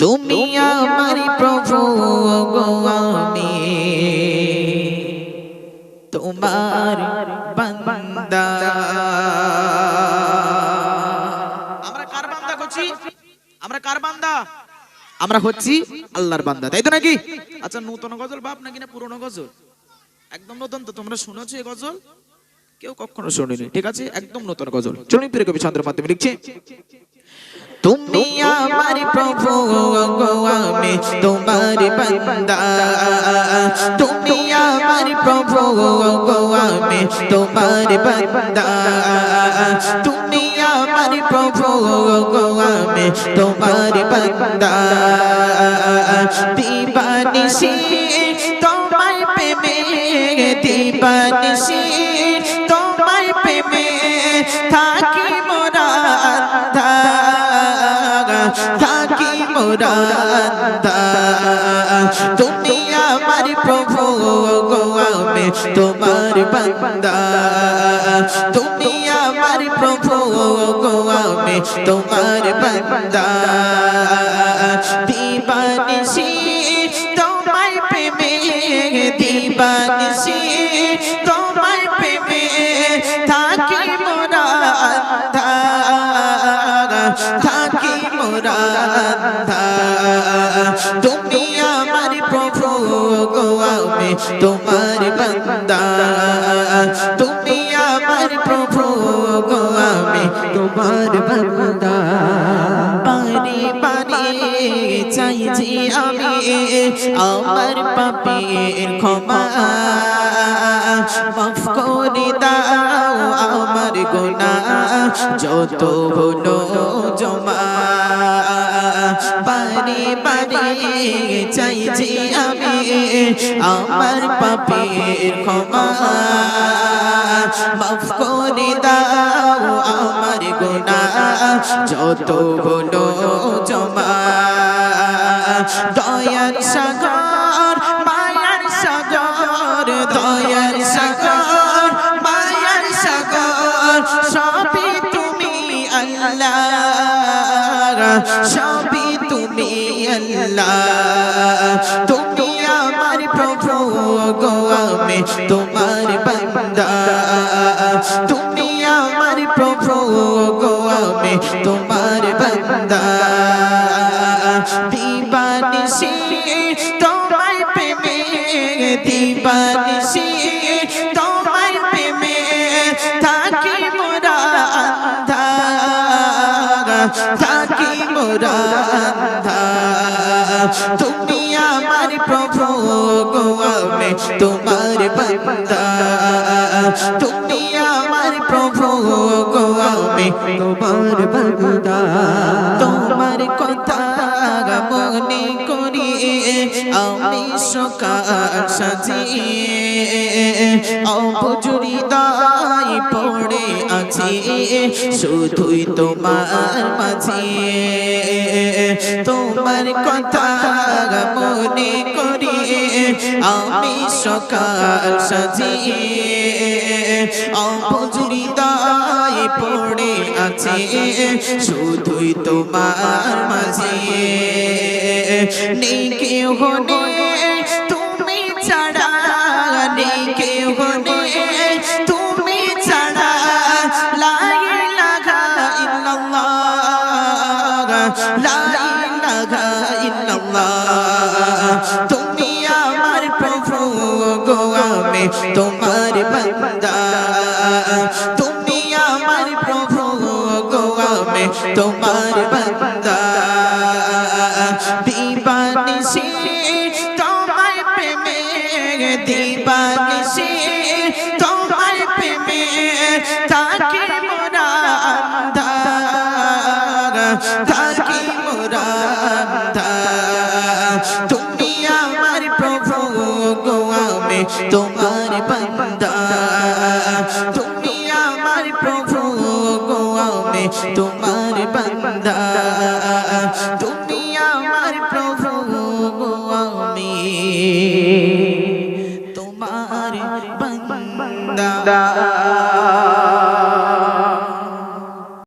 তুমি আমার প্রভু আমি। তোমার বান্দা। আমরা কার বান্দা করছি? আমরা কার বান্দা? আমরা হচ্ছি আল্লাহর বান্দা, তাই তো নাকি? আচ্ছা নতুন গজল বাপ নাকি না পুরনো গজল? একদম নতুন তো, তোমরা শুনেছো এই গজল? কেউ কখনো শোনেনি। ঠিক আছে? একদম নতুন গজল। চলুন ফিরে কবি ছন্দের মাধ্যমে লিখছে। তুমি আমার প্রভু আমি তোমার বান্দা। তুমি আমার প্রভু আমি তোমার বান্দা। তুমি আমার প্রভু আমি তোমার বান্দা। দিবানিসি থাকি মোরা থাকি মোরা তুমি আমার প্রভু আমি তোমার বান্দা। তুমি আমার প্রভু আমি তোমার বান্দা। তোমার বন্দা। তুমি আমার প্রভু গো, আমি তোমার বন্দা। পানি পানি চাইছি আমি আমার পাপের ক্ষমা। মাফ করে দাও। আমার গোনা যত হলো জমা। বারে বারে চাইছি আমি আমার পাপের ক্ষমা। মাফ করে দাও আমার গোনা যত হলো জমা। দয়ার সাগর সবই তুমি আল্লাহ। তুমি আমার প্রভু গো, আমি তোমার বান্দা। তুমি আমার প্রভু গো, আমি তোমার তুমি আমার প্রভু গো, আমি তোমার বান্দা। তুমি আমার প্রভু গো, আমি তোমার বান্দা। তোমার কথা মনে করি আমি সকাল সাজিয়ে অপজুরি দায় পড়ে আছি শুধুই তোমার মাঝে। তোমার কথা মনে করি আমি সকাল সাজিয়ে অপজুরি পড়ে আছে। শুধুই তোমার মাঝে। নেই কেউ নেই লাই লাগা ইল্লাল্লাহ তুমি আমার প্রভু গো আমি তোমার বান্দা তুমি আমার প্রভু গো আমি তোমার বান্দা দিবানিসি তোমায় প্রেমে দিবানিসি থাকি মোরা তুমি আমার প্রভু গো, আমি তোমার বান্দা। তুমি আমার প্রভু গো, আমি তোমার বান্দা। তুমি আমার প্রভু গো, আমি তোমার বান্দা।